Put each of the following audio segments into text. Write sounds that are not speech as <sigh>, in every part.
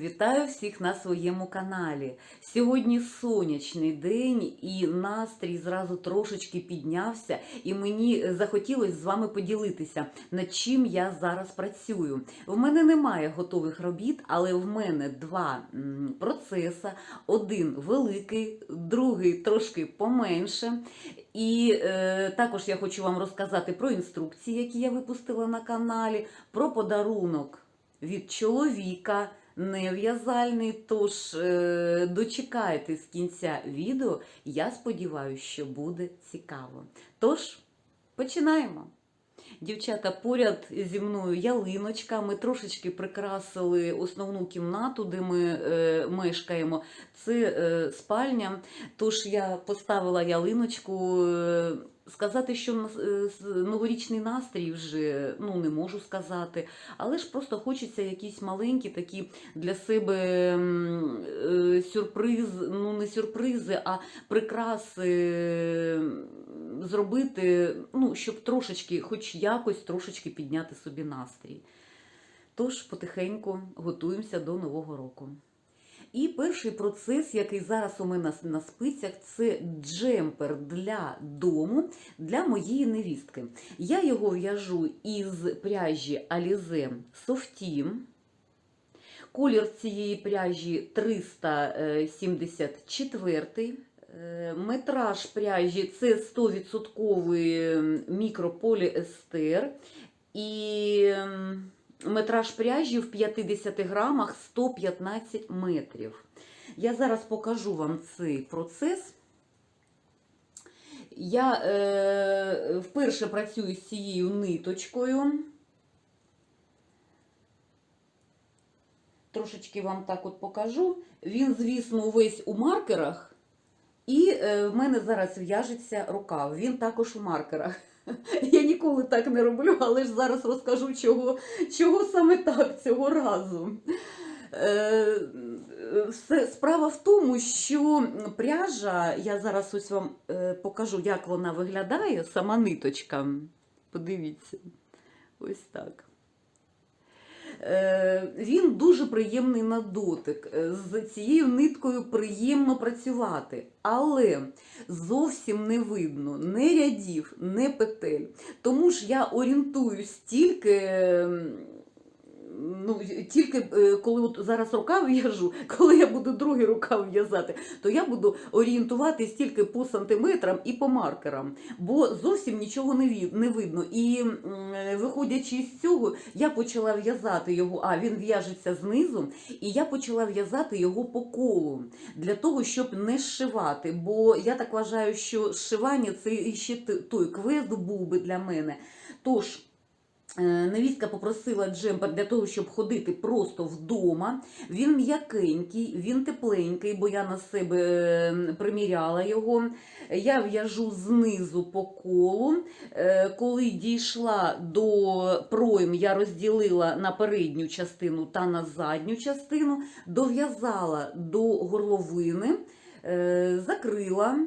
Вітаю всіх на своєму каналі. Сьогодні сонячний день, і настрій зразу трошечки піднявся, і мені захотілося з вами поділитися, над чим я зараз працюю. В мене немає готових робіт, але в мене два процеси: один великий, другий трошки поменше. І е, також я хочу вам розказати про інструкції, які я випустила на каналі, про подарунок від чоловіка нев'язальний. Тож е, дочекайте з кінця відео. Я сподіваюся, що буде цікаво. Тож, починаємо. Дівчата, поряд зі мною ялиночка. Ми трошечки прикрасили основну кімнату, де ми е, мешкаємо. Це е, спальня. Тож я поставила ялиночку. Е, сказати, що е, новорічний настрій вже ну, не можу сказати. Але ж просто хочеться якісь маленькі такі для себе е, сюрприз, ну не сюрпризи, а прикраси зробити, ну, щоб трошечки, хоч якось трошечки підняти собі настрій. Тож потихеньку готуємося до Нового року. І перший процес, який зараз у мене на- спицях, це джемпер для дому для моєї невістки. Я його в'яжу із пряжі Alize Softeam. Колір цієї пряжі 374. Е, Метраж пряжі це 100% мікрополіестер. І метраж пряжі в 50 грамах 115 метрів. Я зараз покажу вам цей процес. Я е, вперше працюю з цією ниточкою. Трошечки вам так от покажу. Він, звісно, весь у маркерах. І е, в мене зараз в'яжеться рукав. Він також у маркерах. <laughs> Я ніколи так не роблю, але ж зараз розкажу, чого, чого саме так цього разу. Е, Справа в тому, що пряжа, я зараз ось вам е, покажу, як вона виглядає, сама ниточка. Подивіться, ось так. Е, Він дуже приємний на дотик. Е, З цією ниткою приємно працювати, але зовсім не видно не рядів, не петель. Тому ж я орієнтуюсь тільки. Ну, тільки е, коли от зараз рукав в'яжу, <laughs> коли я буду другий рукав в'язати, то я буду орієнтуватись тільки по сантиметрам і по маркерам, бо зовсім нічого не видно. І е, виходячи з цього, я почала в'язати його, а він в'яжеться знизу, і я почала в'язати його по колу для того, щоб не зшивати. Бо я так вважаю, що зшивання це ще той квест був би для мене. Тож. Е, Невістка попросила джемпер для того, щоб ходити просто вдома. Він м'якенький, він тепленький, бо я на себе е, приміряла його. Я в'яжу знизу по колу. Е, Коли дійшла до пройм, я розділила на передню частину та на задню частину, дов'язала до горловини, е, закрила.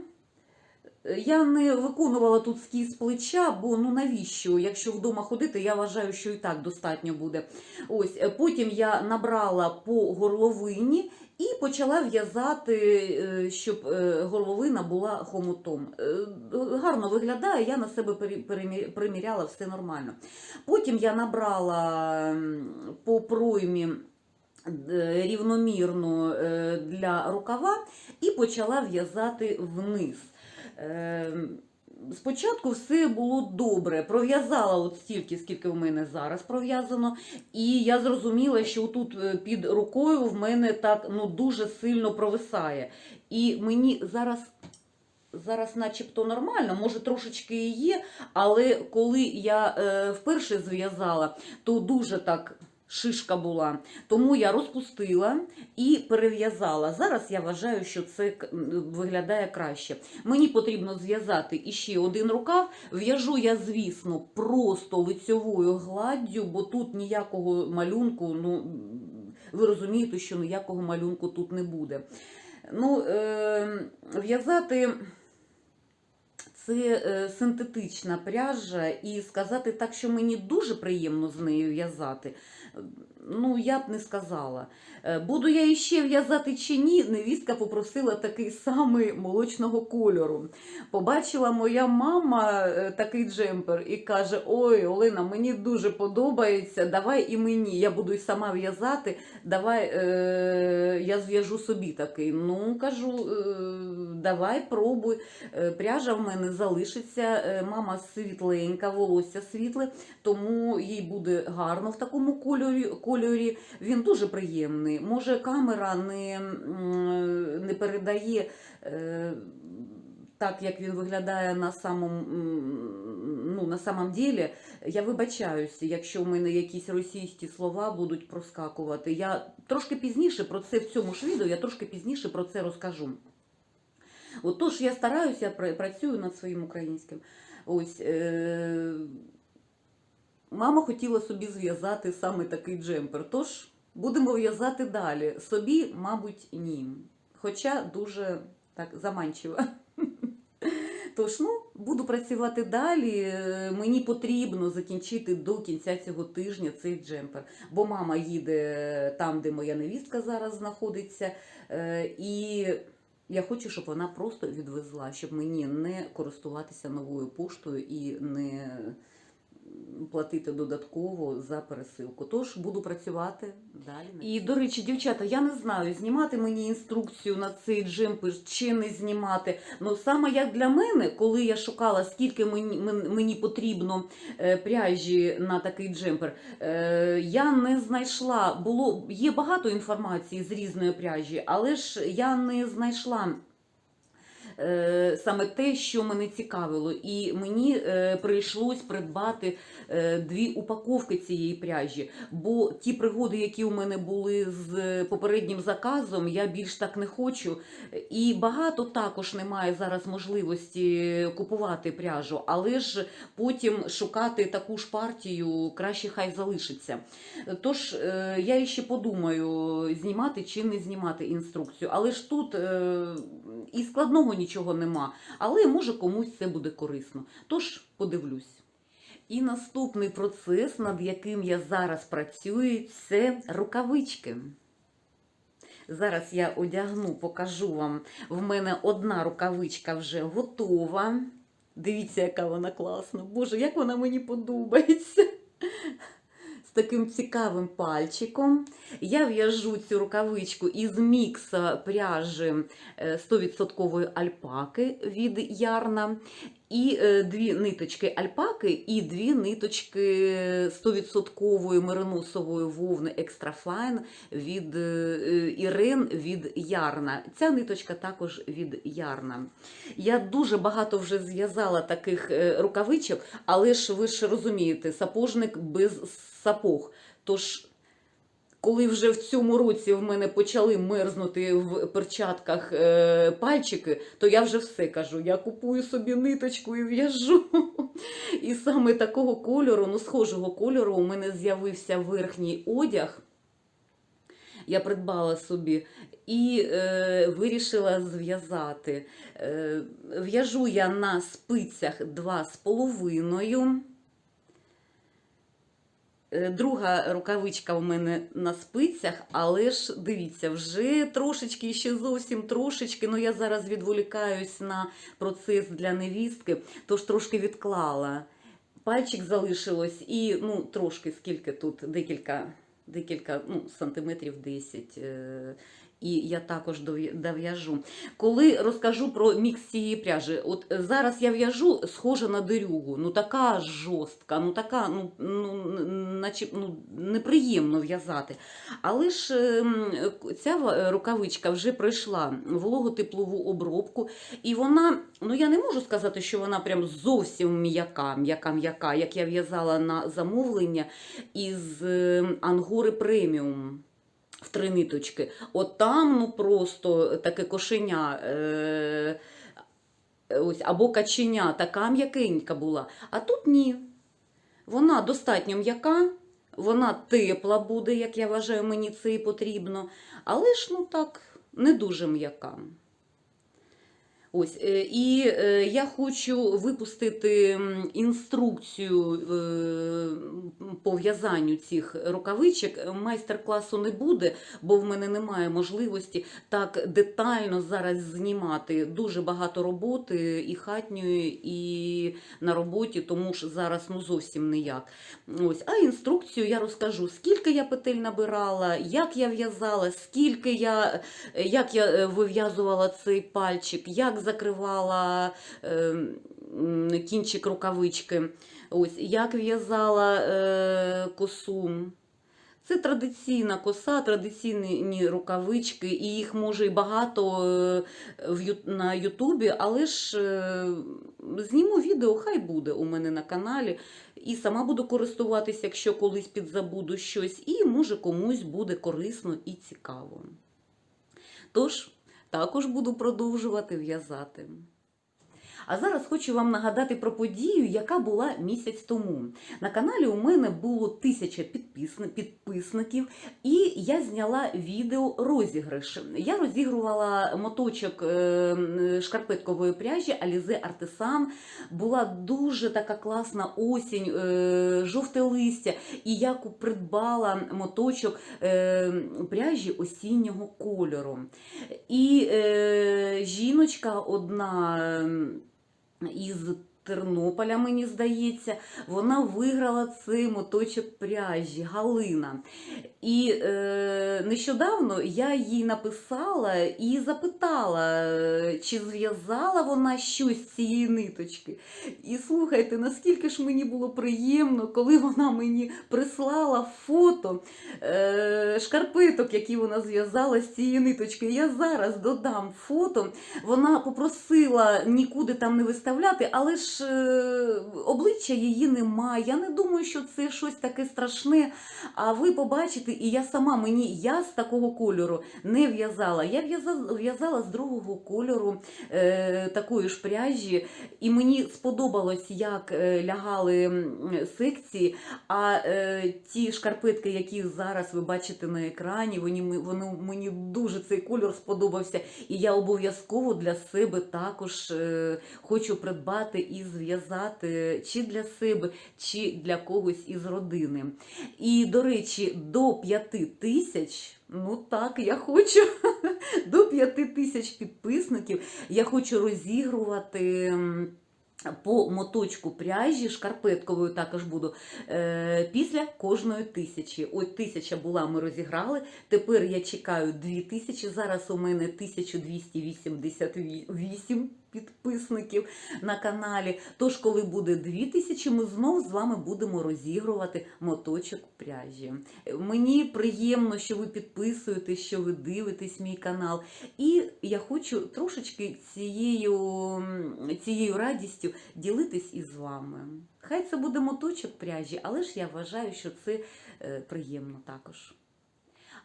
Я не виконувала тут скіз плеча, бо ну навіщо? Якщо вдома ходити, я вважаю, що і так достатньо буде. Ось е, потім я набрала по горловині і почала в'язати, е, щоб е, горловина була хомутом. Гарно виглядає, я на себе приміряла, все нормально. Потім я набрала по проймі рівномірно для рукава і почала в'язати вниз. Е, Спочатку все було добре. Пров'язала от стільки, скільки в мене зараз пров'язано. І я зрозуміла, що тут е, під рукою в мене так ну, дуже сильно провисає. І мені зараз. Зараз начебто нормально, може трошечки і є, але коли я е, вперше зв'язала, то дуже так шишка була. Тому я розпустила і перев'язала. Зараз я вважаю, що це виглядає краще. Мені потрібно зв'язати іще один рукав. В'яжу я, звісно, просто лицьовою гладдю, бо тут ніякого малюнку, ну ви розумієте, що ніякого малюнку тут не буде. Ну, е, в'язати це е, синтетична пряжа, і сказати так, що мені дуже приємно з нею в'язати. Ну, я б не сказала. Е, Буду я іще в'язати чи ні, невістка попросила такий самий молочного кольору. Побачила моя мама е, такий джемпер і каже: Ой, Олена, мені дуже подобається, давай і мені. Я буду й сама в'язати, давай е, я зв'яжу собі такий. Ну, кажу, е, давай, пробуй. Пряжа в мене залишиться. Е, Мама світленька, волосся світле, тому їй буде гарно в такому кольорі. кольорі. Він дуже приємний. Може, камера не, не передає. е, Так як він виглядає на самому ну, на самом ділі, я вибачаюся, якщо в мене якісь російські слова будуть проскакувати. Я трошки пізніше про це в цьому ж відео, я трошки пізніше про це розкажу. Отож, я стараюся, працюю над своїм українським. Ось, е- мама хотіла собі зв'язати саме такий джемпер. Тож будемо в'язати далі. Собі, мабуть, ні. Хоча дуже так заманчиво. <laughs> Тож, ну, буду працювати далі. Мені потрібно закінчити до кінця цього тижня цей джемпер. Бо мама їде там, де моя невістка зараз знаходиться. Е, І я хочу, щоб вона просто відвезла, щоб мені не користуватися новою поштою і не платити додатково за пересилку. Тож буду працювати далі. І до речі, дівчата, я не знаю, знімати мені інструкцію на цей джемпер чи не знімати. Ну саме як для мене, коли я шукала, скільки мені, мені потрібно е, пряжі на такий джемпер, е, я не знайшла. Було є багато інформації з різної пряжі, але ж я не знайшла. Е, Саме те, що мене цікавило, і мені е, прийшлось придбати е, дві упаковки цієї пряжі. Бо ті пригоди, які у мене були з попереднім заказом, я більш так не хочу. І багато також немає зараз можливості купувати пряжу, але ж потім шукати таку ж партію краще хай залишиться. Тож я ще подумаю, знімати чи не знімати інструкцію. Але ж тут і складного нічого нема. Але може комусь це буде корисно. Тож подивлюсь. І наступний процес, над яким я зараз працюю, це рукавички. Зараз я одягну, покажу вам. В мене одна рукавичка вже готова. Дивіться, яка вона класна. Боже, як вона мені подобається. З таким цікавим пальчиком. Я в'яжу цю рукавичку із мікса пряжі е, 100% альпаки від ярна. І е, дві ниточки альпаки, і дві ниточки 100% мериносової вовни Extrafine від е, Ірен від Ярна. Ця ниточка також від Ярна. Я дуже багато вже зв'язала таких е, рукавичок, але ж ви ж розумієте, сапожник без сапог. Тож коли вже в цьому році в мене почали мерзнути в перчатках е, пальчики, то я вже все кажу. Я купую собі ниточку і в'яжу. <laughs> І саме такого кольору, ну схожого кольору, у мене з'явився верхній одяг. Я придбала собі і е, вирішила зв'язати. Е, в'яжу я на спицях 2,5. Е, Друга рукавичка у мене на спицях, але ж дивіться, вже трошечки, ще зовсім трошечки. Ну я зараз відволікаюсь на процес для невістки, тож трошки відклала. Пальчик залишилось і ну, трошки, скільки тут, декілька, декілька ну, сантиметрів 10. Е, І я також дов'я- дов'яжу. Коли розкажу про мікс цієї пряжі, от е, зараз я в'яжу схожа на дерюгу, ну така жорстка, ну така, ну, ну, наче, ну неприємно в'язати. Але ж ем, ця рукавичка вже пройшла вологотеплову обробку, і вона, ну я не можу сказати, що вона прям зовсім м'яка, м'яка, м'яка, як я в'язала на замовлення із ем, ангори преміум. В три ниточки. От там ну просто таке кошеня. Е- ось, або каченя, така м'якенька була. А тут ні. Вона достатньо м'яка, вона тепла буде, як я вважаю, мені це і потрібно. Але ж ну так, не дуже м'яка. Ось, е, і е, я хочу випустити інструкцію е, по в'язанню цих рукавичок. Майстер-класу не буде, бо в мене немає можливості так детально зараз знімати. Дуже багато роботи і хатньої, і на роботі, тому що зараз ну зовсім ніяк. Ось, а інструкцію я розкажу, скільки я петель набирала, як я в'язала, скільки я, як я е, вив'язувала цей пальчик, як закривала е, кінчик рукавички, ось, як в'язала е, косу. Це традиційна коса, традиційні рукавички, і їх може і багато е, на Ютубі, але ж е, зніму відео, хай буде у мене на каналі. І сама буду користуватися, якщо колись підзабуду щось, і може комусь буде корисно і цікаво. Тож, також буду продовжувати в'язати. А зараз хочу вам нагадати про подію, яка була місяць тому. На каналі у мене було тисяча підписників, і я зняла відео розіграш. Я розігрувала моточок е, шкарпеткової пряжі Alize Artisan. Була дуже така класна осінь, е, жовте листя, і я придбала моточок е, пряжі осіннього кольору. І жіночка одна. Ем, із Тернополя, мені здається, вона виграла цей моточок пряжі Галина. І е, нещодавно я їй написала і запитала, е, чи зв'язала вона щось з цієї ниточки. І слухайте, наскільки ж мені було приємно, коли вона мені прислала фото е, шкарпеток, які вона зв'язала з цієї ниточки. Я зараз додам фото. Вона попросила нікуди там не виставляти, але ж е, обличчя її немає. Я не думаю, що це щось таке страшне. А ви побачите, і я сама мені я з такого кольору не в'язала. Я в'язала з другого кольору е, такої ж пряжі, і мені сподобалось, як е, лягали секції. А е, ті шкарпетки, які зараз ви бачите на екрані, вони, вони мені дуже цей кольор сподобався. І я обов'язково для себе також е, хочу придбати і зв'язати чи для себе, чи для когось із родини. І, до речі, до 5 тисяч. Ну так, я хочу <laughs> до 5 тисяч підписників. Я хочу розігрувати. По моточку пряжі шкарпетковою також буду е, після кожної тисячі. Ось тисяча була, ми розіграли. Тепер я чекаю дві тисячі. Зараз у мене 1288 підписників на каналі. Тож, коли буде дві тисячі, ми знов з вами будемо розігрувати моточок пряжі. Мені приємно, що ви підписуєтесь, що ви дивитесь мій канал. І я хочу трошечки цією, цією радістю ділитись із вами. Хай це буде моточок пряжі, але ж я вважаю, що це е, приємно також.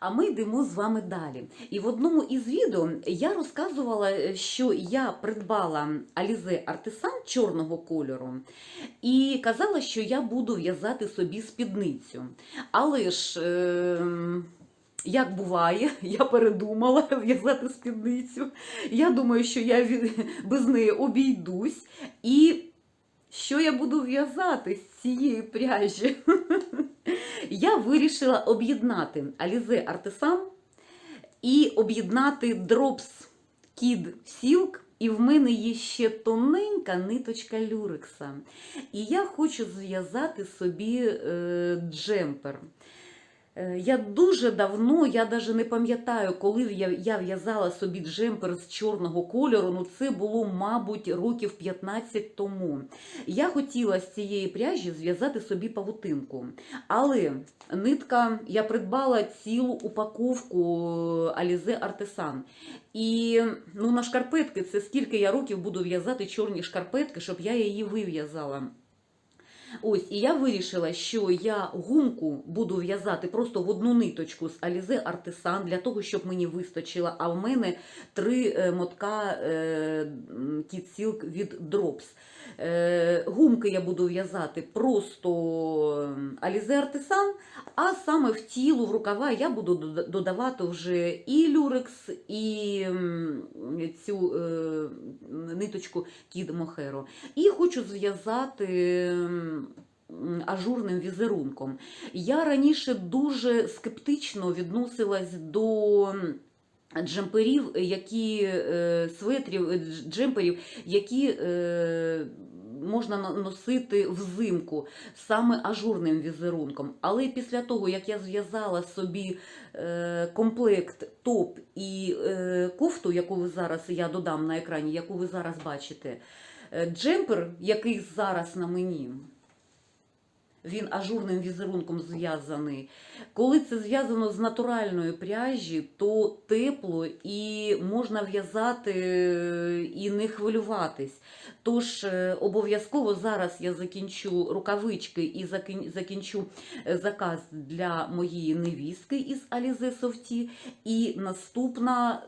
А ми йдемо з вами далі. І в одному із відео я розказувала, е, що я придбала Alize Artisan чорного кольору і казала, що я буду в'язати собі спідницю. Але ж. Е- як буває, <laughs> я передумала <laughs> в'язати спідницю. Я думаю, що я <laughs> без неї обійдусь. І що я буду в'язати з цієї пряжі? Я вирішила об'єднати Alize Artisan і об'єднати Drops Kid Silk. І в мене є ще тоненька ниточка люрекса. І я хочу зв'язати собі е, джемпер. Е, Я дуже давно, я навіть не пам'ятаю, коли я, я в'язала собі джемпер з чорного кольору. Ну це було, мабуть, років 15 тому. Я хотіла з цієї пряжі зв'язати собі павутинку. Але нитка, я придбала цілу упаковку Alize Artisan. І ну, на шкарпетки це скільки я років буду в'язати чорні шкарпетки, щоб я її вив'язала. Ось, і я вирішила, що я гумку буду в'язати просто в одну ниточку з Алізе Артисан, для того, щоб мені вистачило. А в мене три е, мотка Кітсілк Kid Silk від Drops. Е, Гумки я буду в'язати просто Alize Artisan, а саме в тілу, в рукава я буду додавати вже і люрекс, і цю е, ниточку Kid Mohair. І хочу зв'язати ажурним візерунком. Я раніше дуже скептично відносилась до джемперів, які е, светрів, е, джемперів, які е, можна носити взимку саме ажурним візерунком. Але після того, як я зв'язала собі комплект топ і кофту, яку ви зараз я додам на екрані, яку ви зараз бачите, джемпер, який зараз на мені. Він ажурним візерунком зв'язаний. Коли це зв'язано з натуральної пряжі, то тепло і можна в'язати е, і не хвилюватись. Тож е, обов'язково зараз я закінчу рукавички і закінчу е, заказ для моєї невістки із Alize Softy. І наступна,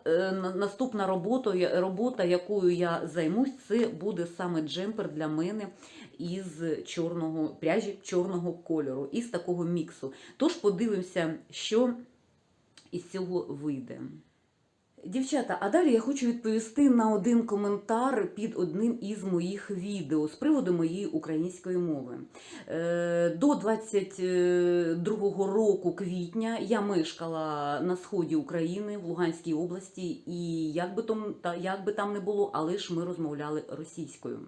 наступна робота, робота, якою я займусь, це буде саме джемпер для мене із чорного пряжі чорного кольору, із такого міксу. Тож подивимося, що із цього вийде. Дівчата, а далі я хочу відповісти на один коментар під одним із моїх відео з приводу моєї української мови. Е, До 22 року квітня я мешкала на сході України в Луганській області, і як би там, як би там не було, але ж ми розмовляли російською.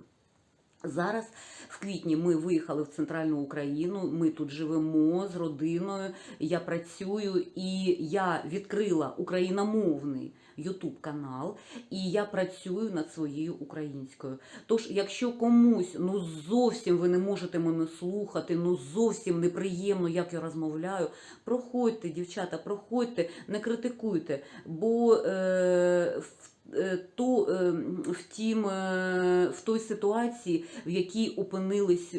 Зараз в квітні ми виїхали в центральну Україну. Ми тут живемо з родиною. Я працюю і я відкрила україномовний Ютуб канал, і я працюю над своєю українською. Тож, якщо комусь ну зовсім ви не можете мене слухати, ну зовсім неприємно, як я розмовляю, проходьте, дівчата, проходьте, не критикуйте, бо е, в е, то е, втім, е, в той ситуації, в якій опинились е,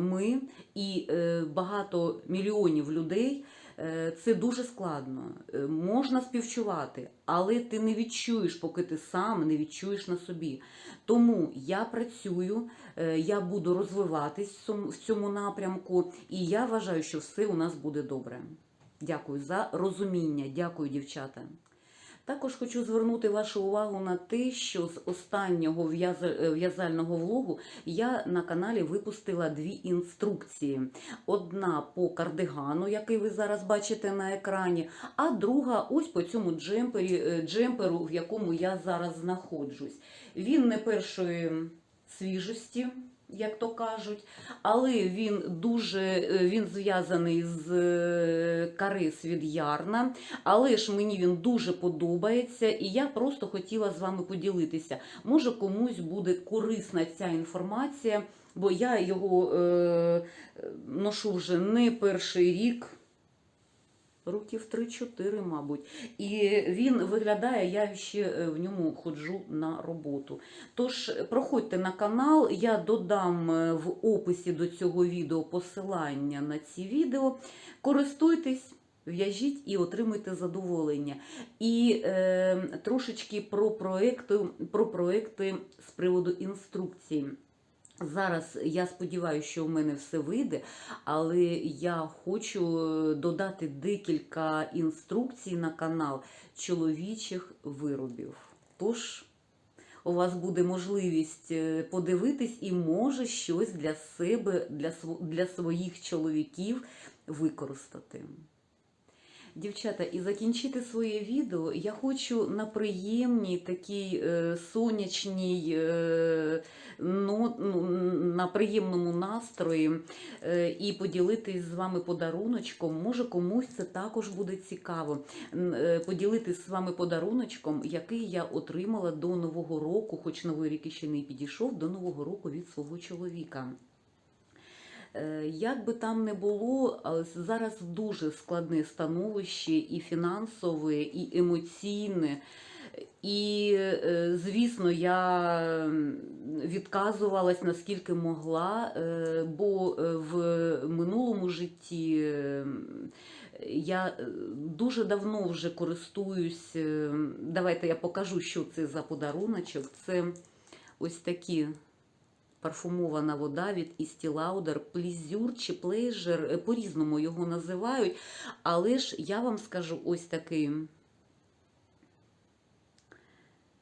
ми і е, багато мільйонів людей, е, це дуже складно. Можна співчувати, але ти не відчуєш, поки ти сам не відчуєш на собі. Тому я працюю, я буду розвиватись в цьому напрямку, і я вважаю, що все у нас буде добре. Дякую за розуміння. Дякую, дівчата. Також хочу звернути вашу увагу на те, що з останнього е, в'язального влогу я на каналі випустила дві інструкції: одна по кардигану, який ви зараз бачите на екрані, а друга ось по цьому джемпері, е, джемперу, в якому я зараз знаходжусь. Він не першої свіжості. Як то кажуть, але він дуже е, він зв'язаний з е, карис від ярна, але ж мені він дуже подобається, і я просто хотіла з вами поділитися. Може комусь буде корисна ця інформація, бо я його е, ношу вже не перший рік. Років 3-4, мабуть. І він виглядає, я ще е, в ньому ходжу на роботу. Тож проходьте на канал, я додам е, в описі до цього відео посилання на ці відео. Користуйтесь, в'яжіть і отримуйте задоволення. І е, трошечки про проекти, про проекти з приводу інструкції. Зараз я сподіваюся, що в мене все вийде, але я хочу е, додати декілька інструкцій на канал чоловічих виробів. Тож у вас буде можливість е, подивитись і може щось для себе, для, для своїх чоловіків використати. Дівчата, і закінчити своє відео я хочу на приємній такій е, сонячній, е, ну, ну, на приємному настрої е, і поділитись з вами подаруночком. Може комусь це також буде цікаво. Е, Поділитись з вами подаруночком, який я отримала до Нового року, хоч Новий рік іще не підійшов, до Нового року від свого чоловіка. Е, Як би там не було, зараз дуже складне становище і фінансове, і емоційне. І, е, звісно, я відказувалась наскільки могла, е, бо е, в минулому житті е, я е, дуже давно вже користуюсь. е, Давайте я покажу, що це за подаруночок. Це ось такі парфумована вода від Estee Lauder, Pleasure чи Pleasure, е, по-різному його називають. Але ж я вам скажу ось такий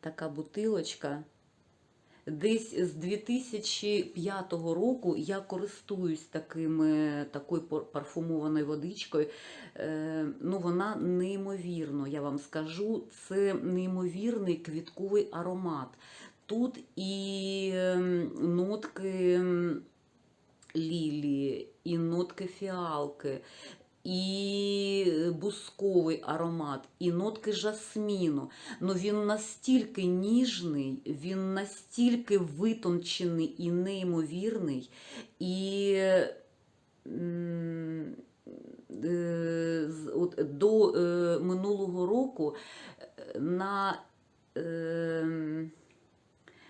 така бутилочка. Десь з 2005 року я користуюсь такими, такою парфумованою водичкою. Е, ну, вона неймовірно, я вам скажу, це неймовірний квітковий аромат. Тут і ем, нотки ем, лілії, і нотки фіалки, і бусковий аромат, і нотки жасміну. Ну він настільки ніжний, він настільки витончений і неймовірний. І е, от до е, минулого року е, на, е,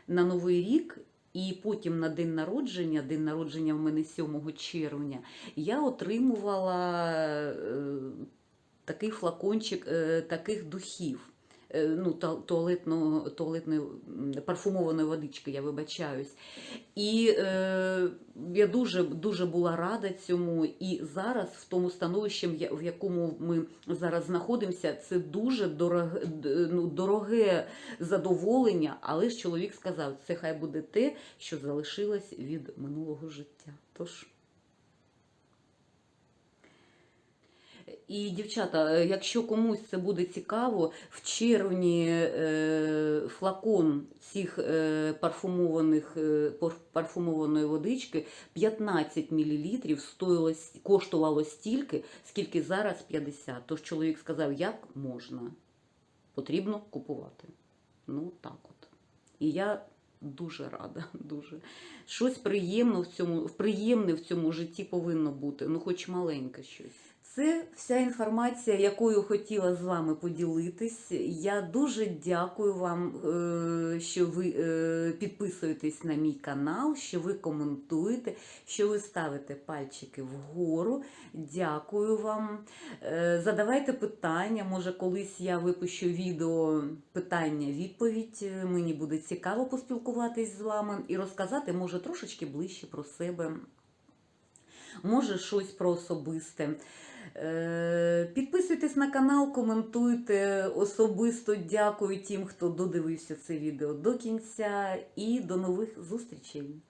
на Новий рік. І потім на день народження, день народження в мене 7 червня, я отримувала е, такий флакончик е, таких духів. Е, Ну, та- туалетної парфумованої водички, я вибачаюсь. І е, я дуже, дуже була рада цьому. І зараз, в тому становищі, в якому ми зараз знаходимося, це дуже дороге, ну, дороге задоволення. Але ж чоловік сказав, це хай буде те, що залишилось від минулого життя. Тож. І, дівчата, е, якщо комусь це буде цікаво, в червні е, флакон цих е, парфумованих, е, парфумованої водички 15 мл стоїло, коштувало стільки, скільки зараз 50. Тож чоловік сказав, як можна, потрібно купувати. Ну, так от. І я дуже рада, <laughs> дуже. Щось приємно в цьому, приємне в цьому житті повинно бути, ну хоч маленьке щось. Це вся інформація, якою хотіла з вами поділитись. Я дуже дякую вам, е, що ви е, підписуєтесь на мій канал, що ви коментуєте, що ви ставите пальчики вгору. Дякую вам. Е, Задавайте питання. Може, колись я випущу відео питання-відповідь. Мені буде цікаво поспілкуватись з вами і розказати, може, трошечки ближче про себе. Може, щось про особисте. Е, Підписуйтесь на канал, коментуйте. Особисто дякую тим, хто додивився це відео до кінця. І до нових зустрічей!